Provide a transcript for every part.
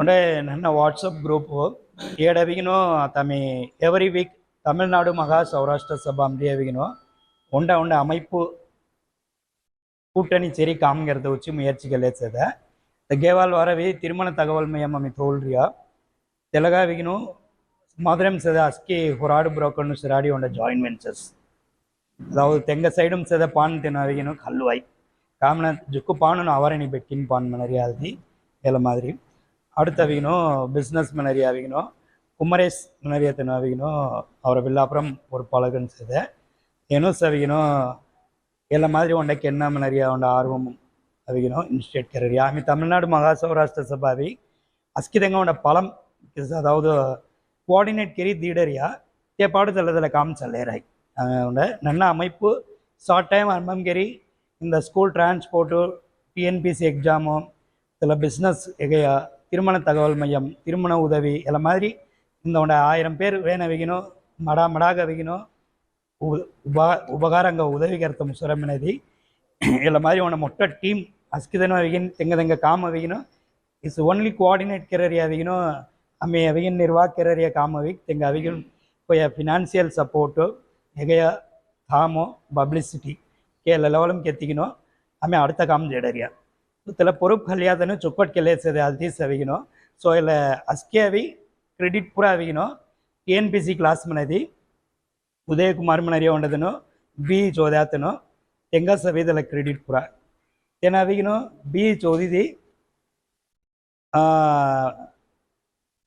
అంటే ನನ್ನ WhatsApp group ఏడవిగినో తమి ఎవరీ వీక్ తమిళనాడు మహా సౌరాష్ట్ర సభ அம்பியவிகினோ உண்ட உண்ட அமைப்பு கூட்டணி சரி காம்ங்கிறத வச்சு முயற்சிகள் ஏற்றதை இந்த கேவால் வரவி திருமண தகவல் மையம் அமை தோல்றியா? தெலகாவிகினு மதுரம் செத அஸ்கி ஹொராடு புரோக்கர்னு சிராடி உண்ட ஜாயின் வென்ச்சர்ஸ் அதாவது தெங்க சைடும் செத பான் தினவிகினு கல்லுவாய் காமன ஜுக்கு பானுன்னு அவரணி பெக்கின்னு பான் மனரியாதி வேலை மாதிரி. அடுத்து அவங்கனும் பிஸ்னஸ் மினரி அவங்கனும் குமரேஷ் மினரியத்தின் அவங்கனும் அவரை வில்லாப்புறம் பொறுப்பாளர்கள் செய்த. எனுஸ் அவங்கனும் எல்லா மாதிரி உண்டக்கு என்ன மினரியா உண்ட ஆர்வமும் அவிகணும். இன்ஸ்டேட் கரரி மீ தமிழ்நாடு மகா சௌராஷ்டிர சபாவி. அஸ்கிதங்க உண்ட பலம் அதாவது கோஆர்டினேட் கெரி தீடரியா? ஏற்பாடு பாடு தள்ளதில் காமிச்சல்லேராய் உண்ட நன்ன அமைப்பு ஷார்ட் டைம் அர்மம்கெரி இந்த ஸ்கூல் டிரான்ஸ்போர்ட்டு டிஎன்பிசி எக்ஸாமும் இதில் பிஸ்னஸ் எகையா? திருமண தகவல் மையம் திருமண உதவி இதை மாதிரி இந்த ஆயிரம் பேர் வேண வைக்கணும் மடா மடாக வைக்கணும் உப உபகாரங்க உதவிகர்த்தம் சுரமினதி. இதில் மாதிரி உன மொட்டை டீம் அஸ்கிதன வைகன் தெங்க தெங்க காம வைக்கணும் இஸ் ஒன்லி கோஆர்டினேட் கிரரியா வைக்கணும் அம்மே அவையின் நிர்வாக கிரரியா காம வைக் தெங்க அவையும் போய் ஃபினான்சியல் சப்போர்ட்டோ எகையா காமோ பப்ளிசிட்டி கே எல்லா லெவலும் கெத்திக்கணும் அம்மே அடுத்த காம் ஜெடரியா એટલે પરોપ ખાલી આ તને ચોખ્ખટ કે લે છે હાલથી આવીનો સો એટલે આજકે આવી ક્રેડિટ પૂરા આવીનો ટીએનપીસી ક્લાસ મનેથી ઉદયકુમાર મને ఉండదను బి చోదాతను తెంగ సవేదల క్రెడిట్ పురా తెనావిగిను బి చోదిది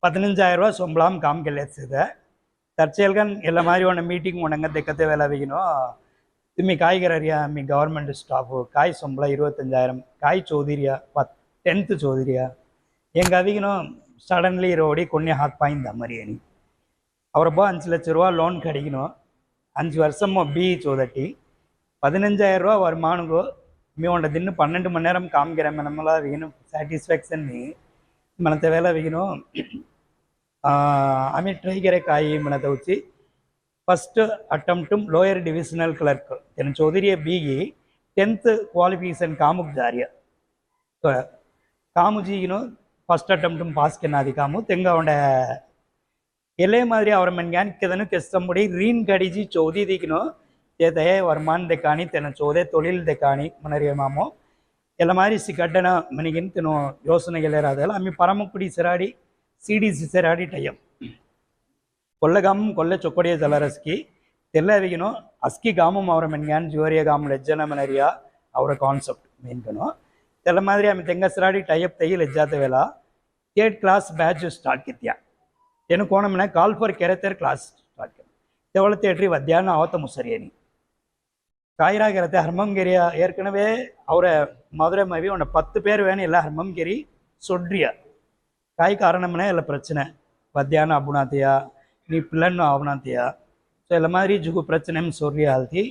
பதினஞ்சாயிரம் ரூபா சம்பளம் காமிக்கல தற்செயல்கன் எல்லா மாதிரி ஒன்று மீட்டிங் உனங்க தெக்க தேவையில்ல வைக்கணும் మీ కాయగరరియా మీ గవర్నమెంట్ ஸ்டாஃபு காய் సంబళ இருபத்தஞ்சாயிரம். காய் சௌதரியா? பத் டென்த்து சௌதரியா? எங்கள் அதிகனும் சடன்லி ரோடி கொன்னி ஹாக்பாய்ந்த மரியணி அவரப்போ அஞ்சு லட்ச ரூபா லோன் கிடைக்கணும் அஞ்சு வருஷமோ பிஇ சோதட்டி பதினஞ்சாயிரரூவா வருமானங்கோ? మీ ఉండ దిన్ను పన్నెండు మణి నేరం కామ్గిరా మనమల విగిను సాటిస్ఫాక్షన్ని మనత மனத்தை విగిను ఆమె அமி గరే காய் మనత వచ్చి ಫಸ್ಟ್ ಅಟೆಂಪ್ಟುಮ್ ಲೋಯರ್ ಡಿವಿಷನಲ್ ಕ್ಲರ್ಕ್ ತೆನ ಚೌಧರಿಯ ಬಿಗಿ ಟೆಂತ್ ಕ್ವಾಲಿಫಿಕೇಶನ್ ಕಾಮುಕ್ ಜಾರಿಯ ಕಾಮುಜಿಗಿನು ಫಸ್ಟ್ ಅಟೆಂಪ್ಟುಮ್ ಪಾಸ್ ಕೆನ್ನಾದಿ ಕಾಮು ತೆಂಗ ಉಂಡ ಎಲೆ ಮಾದರಿ ಅವರ ಮನ್ಯಾನಿಕ್ಕದನು ಕೆಸ್ತಂಬುಡಿ ರೀನ್ ಗಡಿಜಿ ಚೌದಿ ದಿಗಿನೋ ತೇ ವರ್ಮಾನ್ ದೆಕಾಣಿ ತೆನ ಚೋದೆ ತೊಳಿಲ್ ದೆಕಾಣಿ ಮನರಿಯ ಮಾಮು ಎಲ್ಲ ಮಾರಿ ಸಿಗಡ್ಡನ ಮನೆಗಿನ ತೆನು ಯೋಸನೆಗೆಲ್ಲರಾದಲ್ಲ ಅಮ್ಮಿ ಪರಮಕ್ಕುಡಿ ಸಿರಾಡಿ ಸಿ ಡಿ ಸಿ ಸಿರಾಡಿ ಟೈಮ್ కొల్లగామం కొల్ల చొక్కడియ జలరస్కి తెల్లవిగినో అస్కి గామం అవర మెన్గాన్ జోరియా గామం లెజ్జనమనరియా అవర కాన్సెప్ట్ మెయిన్గనో తెల్ల మాదిరి ఆమె తెంగసరాడి టైఅప్ తయ్యి లెజ్జాత వేళ ಥರ್ಡ್ ಕ್ಲಾಸ್ ಬ್ಯಾಚ್ ಸ್ಟಾರ್ಟ್ ಕಿತ್ಯ ಏನು ಕೋಣಮನೆ ಕಾಲ್ ಫಾರ್ ಕೆರೆತೆರ್ ಕ್ಲಾಸ್ ಸ್ಟಾರ್ಟ್ ಕಿತ್ತ ತೆವಳ ತೇಟ್ರಿ ಮಧ್ಯಾಹ್ನ ಆವತ್ತ ಮುಸರಿಯನಿ ಕಾಯಿರಾಗಿರತ್ತೆ ಹರ್ಮಂಗಿರಿಯ ಏರ್ಕನವೇ ಅವರ ಮಧುರೆ ಮವಿ ಒಂದು பத்து பேர் வேணும் எல்லாம் ஹர்மங்கிரி சொட்ரியா காய் காரணம்னா இல்லை பிரச்சனை மத்தியானம் அபுனாத்தியா ની પ્લાન આવના થયા ಸೊ ಎಲ್ಲ ಮಾದರಿ ಜುಗು ಪ್ರಚನೆ ಸೊರ್ರಿ ಆಲ್ತಿ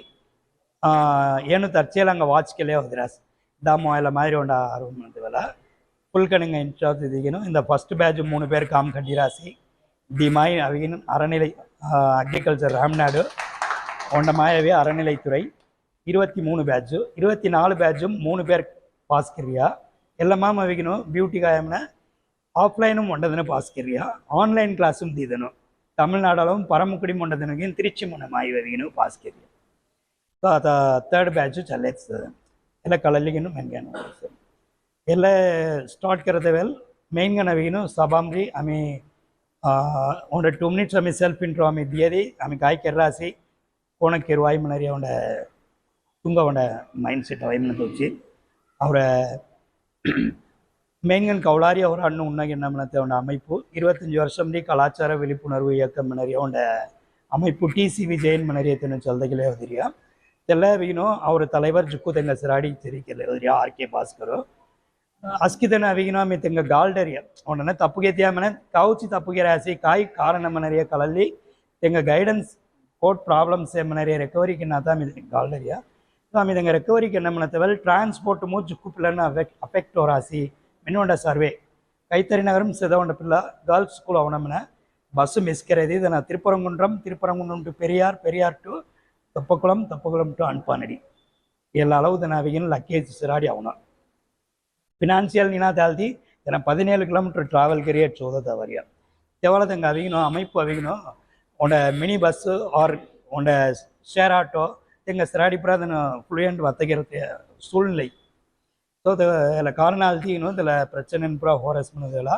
ಏನು ತರ್ಚೇಲ ಹಂಗೆ ವಾಚ್ಕೆಲೇ ಹೋದ್ರಾಸ್ ದಾಮೋ ಎಲ್ಲ ಮಾದರಿ ಒಂಡ ರೂಮ್ ಮಾಡ್ತೀವಲ್ಲ ಫುಲ್ ಕಣಿಂಗ ಇನ್ಚಾರ್ಜ್ ಇದ್ದೀಗೇನು ಇಂದ ಫಸ್ಟ್ ಬ್ಯಾಚ್ ಮೂರು ಪೇರ್ ಕಾಮ್ ಕಂಡಿರಾಸಿ ದಿಮಾಯಿ ಅವಿಗಿನ ಅರಣ್ಯಲೈ அக்ரிகல்ச்சர் ராம்நாடு ஒன்ற மாயவே அறநிலைத்துறை இருபத்தி மூணு பேட்சு இருபத்தி நாலு பேட்சும் மூணு பேர் பாஸ் கிரியா எல்லாமே அவிக்கணும் பியூட்டி காயம்னா ஆஃப்லைனும் ஒன்றதுன்னு பாஸ் கிரியா ஆன்லைன் கிளாஸும் தீதணும் ತಮಿಳ್ನಾಡಲವು ಪರಮುಕುಡಿ ಮುಂಡದನಿಗೆ ತಿರುಚಿ ಮುನ್ನ ಮಾಯುವವಿಗಿನ ಪಾಸ್ಕಿರಿ ತಾತ ತರ್ಡ್ ಬ್ಯಾಚು ಚಲ್ಲೆತ್ತದ ಎಲ್ಲ ಕಳಲಿಗಿನ ಮೆನ್ಗನ ಎಲ್ಲ ಸ್ಟಾರ್ಟ್ ಕರತೇವೆಲ್ ಮೇನ್ಗನವಿಗಿನ ಸಭಾಮ್ರಿ ಆಮಿ ಒಂಡ ಟೂ ಮಿನಿಟ್ಸ್ ಆಮಿ ಸೆಲ್ಫ್ ಇಂಟ್ರೋ ಆಮಿ ದಿಯದಿ ಆಮಿ ಕಾಯಿ ಕೆರ್ರಾಸಿ ಕೋಣಕ್ಕೆ ವಾಯು ಮನರಿಯ ಒಂಡ ತುಂಗ ಒಂಡ ಮೈಂಡ್ ಸೆಟ್ ವಾಯು ಮನ ತೋಚಿ ಅವರ மெயின்கன் கௌலாரிய ஒரு அண்ணு உன்னகிண்ணமனத்தோட அமைப்பு இருபத்தஞ்சி வருஷம்டி கலாச்சார விழிப்புணர்வு இயக்கம் மனரியோட அமைப்பு டிசி விஜயன் மனரியத்தின சொல்தகிலே உதிரியா தெல்லவீனோ அவர் தலைவர் ஜுக்கு தெங்க சிராடி தெரிக்கல உதிரியா ஆர்கே ಭಾಸ್ಕರ್ ಅಸ್ಕಿದನ ಅವಿಗಿನ ಮಿ ತೆಂಗ ಗಾಲ್ಡರಿಯ ಅವನನ್ನ ತಪ್ಪುಗೆತಿಯ ಮನೆ ಕೌಚಿ ತಪ್ಪುಗೆ ರಾಸಿ ಕಾಯಿ ಕಾರಣ ಮನರಿಯ ಕಲಲ್ಲಿ ತೆಂಗ ಗೈಡೆನ್ಸ್ ಕೋಟ್ ಪ್ರಾಬ್ಲಮ್ಸ್ ಮನರಿಯ ರಿಕವರಿಗೆ ನಾತ ಮಿ ಗಾಲ್ಡರಿಯ ಸ್ವಾಮಿ ತೆಂಗ ರಿಕವರಿಗೆ ನಮ್ಮನ ತವೆಲ್ ಟ್ರಾನ್ಸ್ಪೋರ್ಟ್ ಮೂ ಜುಕ್ಕು ಪಿಲ್ಲನ್ನ ಅಫೆಕ್ಟ್ ಅಫೆಕ್ಟ್ ಹೋರಾಸಿ மின்வண்ட சர்வே. கைத்தறி நகரம் சிதவண்ட பிள்ளை கேர்ள்ஸ் ஸ்கூல் அவனம்ன. பஸ்ஸு மிஸ் மிஸ்கிறது இதனை Thiruparankundram Thiruparankundram to Periyar Periyar to Thappakulam Thappakulam to அன்பானடி எல்லா அளவு தினாவிகன் லக்கேஜ் சிராடி அவனா ಫಿನಾನ್ಷಿಯಲ್ ನಿನಾದಾಲ್ದಿ ಜನ பதினேழு கிலோமீட்டர் ಟ್ರಾವೆಲ್ ಕರಿಯೇ சோத ವರಿಯ ತೆವಲದಂಗ ಅವಿಗನೋ அமைப்பு ಅವಿಗನೋ ಒಂಡ மினி பஸ்ஸு ஆர் ಒಂಡ ஷேர் ஆட்டோ எங்கள் சிராடி அதனை ஃபுளுயண்ட் வத்தகிறது சூழ்நிலை. ಸೊ ಇಲ್ಲ ಕಾರಣಾಲ್ತಿನು ಇದೆಲ್ಲ ಪ್ರಚನೆ ಪುರ ಹೋರಸ್ ಮನದೆಲ್ಲ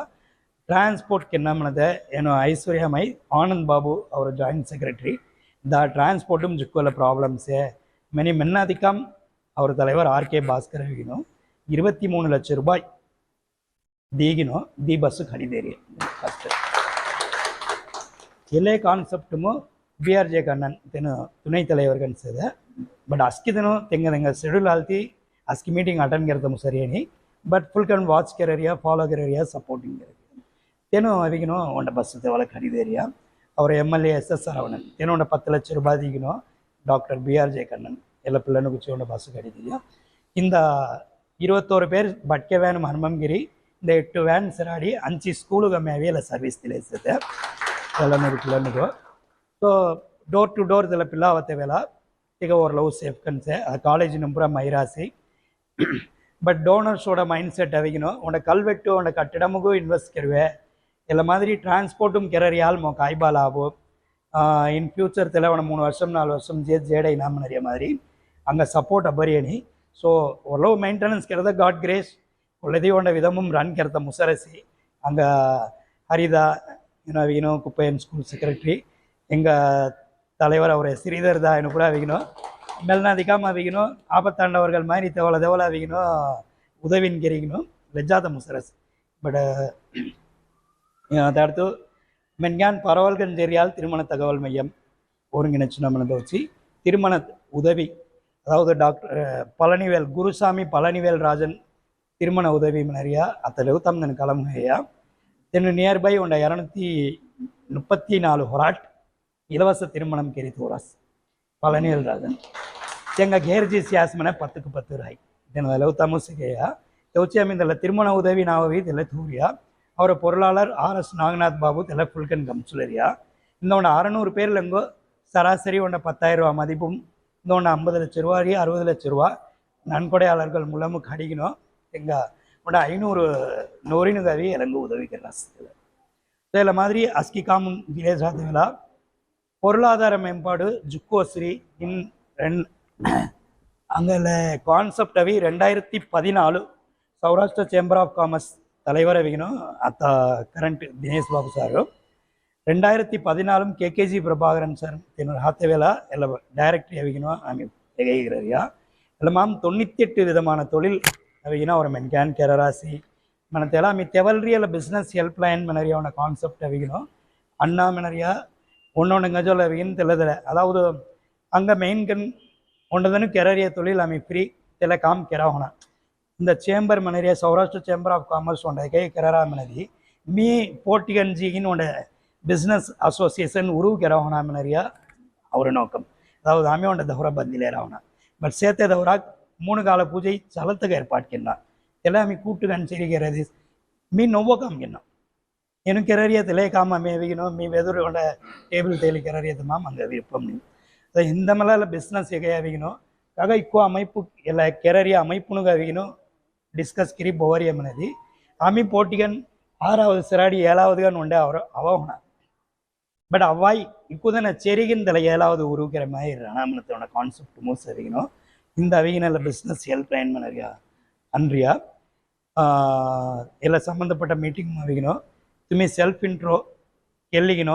ಟ್ರಾನ್ಸ್ಪೋರ್ಟ್ಗೆ ನಮ್ಮನದೆ ಏನು ಐಶ್ವರ್ಯಮೈ ಆನಂದ್ ಬಾಬು ಅವರ joint secretary the டிரான்ஸ்போர்ட்டும் ஜிக்குவல problems many மென்னாதிக்கம் அவர் தலைவர் ஆர்கே பாஸ்கர் அவர்களும் இருபத்தி மூணு லட்சம் ரூபாய் தீகினோ தி பஸ்ஸு கடிதேரி ஃபஸ்ட்டு ಎಲೆ concept B R J Kannan ತೆನು ತುಣೈ தலைவர் ಕನ್ಸದ ಬಟ್ ಅಸ್ಕಿದನು આજની મીટિંગ અટેન્ડ કરતા હું સરિયાની બટ ફૂલ કન વોચ કરે રહ્યા ફોલો કરે રહ્યા સપોર્ટિંગ કરે તેનો ಅವಗಿನೋ ಒಂದ ಬಸ್ ದೇವಲ ಖರೀದೇರಿಯ ಅವರ M L A S S R ಅವನ ಏನೋ ಒಂದ ಪತ್ತು ಲಕ್ಷ ರೂಪಾಯಿ ಈಗಿನೋ doctor B R J Kannan ಎಲ್ಲ ಪಿಲ್ಲನ್ನು ಕುಚ್ಚಿ ಒಂದ ಬಸ್ ಖರೀದಿದೆಯಾ இந்த இருபத்தோரு பேர் பட்கே வேன் ஹனுமங்கிரி இந்த எட்டு வேன் சிராடி அஞ்சு ஸ்கூலுக்கு மேவே இல்லை சர்வீஸ் திலேசது எல்லாமே இருக்குல்லன்னுக்கோ ஸோ ಡೋರ್ ಟು ಡೋರ್ ಇದೆಲ್ಲ ಪಿಲ್ಲ ಅವತ್ತೆ ವೇಲ ಈಗ ಓರ್ಲವು ಸೇಫ್ ಕನ್ಸೆ ಆ ಕಾಲೇಜ್ ನಂಬರ ಮೈರಾಸಿ பட் ಡೋನರ್ಸೋಡ ಮೈಂಡ್ ಸೆಟ್ ಅದಗಿನೋ ಉಂಡ ಕಲ್ವೆಟ್ಟು ಉಂಡ ಕಟ್ಟಡಮಗೂ ಇನ್ವೆಸ್ಟ್ ಕೆರುವೆ ಎಲ್ಲ ಮಾದರಿ ಟ್ರಾನ್ಸ್ಪೋರ್ಟುಮ್ ಕೆರರಿ ಆಲ್ಮೋ ಕಾಯ್ಬಾಲ ಆಬೋ ಇನ್ ಫ್ಯೂಚರ್ தெல உன மூணு வருஷம் நாலு வருஷம் ஜே ஜேடை நாம் நிறைய மாதிரி அங்கே சப்போர்ட் அபரியணி ஸோ ஒலோ மெயின்டெனன்ஸ் கிடத காட் கிரேஸ் உள்ளதே உள்ளதையோட விதமும் ரன் கிடத்த முசரசி. அங்கே ஹரிதா இன்னும் அவிக்கணும் குப்பையன் ஸ்கூல் செக்ரட்டரி எங்கள் தலைவர் அவர் ஸ்ரீதர் தான் எனக்கு கூட அவிக்கணும் மெல்னாதிக்காம அவிக்கணும் ஆபத்தாண்டவர்கள் மாதிரி தேவலை தெவல அவிக்கணும் உதவின்னு கெரிக்கணும் லெஜ்ஜாத முசரஸ் பட் அடுத்து மென்கான் பரவல்கள் தெரியால் திருமண தகவல் மையம் ஒருங்கிணைச்சு நம்ம வச்சு திருமண உதவி அதாவது டாக்டர் பழனிவேல் குருசாமி பழனிவேல் ராஜன் திருமண உதவி நிறையா அத்தளவு தம் கலமுகையா தென்னு நியர்பை உண்ட இரநூத்தி முப்பத்தி நாலு ஹொராட் இலவச திருமணம் கெரி தோராஸ் பழனி ராஜன் எங்கள் கேர்ஜி சியாஸ்மனை பத்துக்கு பத்து ராய். இதன் அளவு தமுசுகையா தௌச்சியாமி இந்த திருமண உதவி நாவவி இதில் தூரியா? அவரை பொருளாளர் ஆர் எஸ் நாகநாத் பாபு தெல ஃபுல்கன் கம்சுலரியா? இந்த ஒன்று அறநூறு பேரில் எங்கோ சராசரி ஒன்று பத்தாயிரம் ரூபா மதிப்பும் இந்த ஒன்று ஐம்பது லட்ச ரூபா அறுபது லட்ச ரூபா நன்கொடையாளர்கள் மூலமும் கடிக்கணும். எங்கள் ஒன்று ஐநூறு நூறின் உதவி இறங்க உதவிக்கிறார் இதில் மாதிரி அஸ்கி காமன் விலேஜாதுகளா பொருளாதார மேம்பாடு ஜுக்கோஸ்ரீ இன் ரெண் அங்கே கான்செப்டவி ரெண்டாயிரத்தி பதினாலு சௌராஷ்டிர சேம்பர் ஆஃப் காமர்ஸ் தலைவரை வைக்கணும் அத்தா கரண்ட் தினேஷ் பாபு சாரும் ரெண்டாயிரத்தி பதினாலும் கேகேஜி பிரபாகரன் சார் என்னோட ஹாத்தவேலா இல்லை டைரக்டர் வைக்கணும் நாங்கள் இல்லை மேம் தொண்ணூற்றி எட்டு விதமான தொழில் வைக்கணும் ஒரு மென்கேன் கெரராசி மனத்தெல்லாம் மீ தெவல்ரி அல்ல பிஸ்னஸ் ஹெல்ப்லைன் லைன் கான்செப்ட் வைக்கணும் அண்ணா மனரியா ஒன்னொன்றுங்க சொல்ல விகின் தெல்லதில் அதாவது அங்கே மெயின்கண் ஒன்றுதனு கெரரிய தொழில் அமைப்பிரி தெல காம் கெராகோனா இந்த சேம்பர் மனரிய சௌராஷ்டிர சேம்பர் ஆஃப் காமர்ஸ் ஒன்றை கை. கெரரா மனதி மீ. போட்டிகன்ஜியின் ஒன்ற பிஸ்னஸ் அசோசியேஷன் உருவு கெராகோனா மனரியா அவர் நோக்கம். அதாவது அமை ஒன்ற தௌர பந்திலே ராகோனா பட் சேத்தே தௌரா மூணு கால பூஜை சலத்துக்கு ஏற்பாடுக்கின்றான் எல்லாமே கூட்டுகன் சிரிக்கிறது மீ. நொவ்வ காமிக்கின்றான் எனும் నేను కెరీరియా తెలియకామ మేవిను మీ వెదురుగొండ టేబుల్ తేలి కెరీరియతమా మంది அங்கே விருப்பம் இந்த மலால பிஸ்னஸ் எகையாவிகணும் కాగా அமைப்பு இல்லை ఇలా కెరీరియా అమైపును டிஸ்கஸ் கிரி కిరి బోవరియం అనేది ఆమె పోటీగన్ ఆరావది సిరాడి ఏలావదిగా ఉండే అవర అవహన பட் அவ்வாய் இக்குதான செரிகின்றல ஏழாவது உருவிக்கிற மாதிரி ரணாமணத்தோட கான்செப்ட் மூஸ் அறிக்கணும் இந்த அவகினால பிஸ்னஸ் எல் லைன் பண்ணறியா அன்றியா எல்லாம் சம்மந்தப்பட்ட மீட்டிங் அறிக்கணும் ಮೀಟಿಂಗ್ ಅವಿಗಿನೋ ತುಮಿ ಸೆಲ್ಫ್ ಇಂಟ್ರೋ ಎಲ್ಲಿಗಿನೋ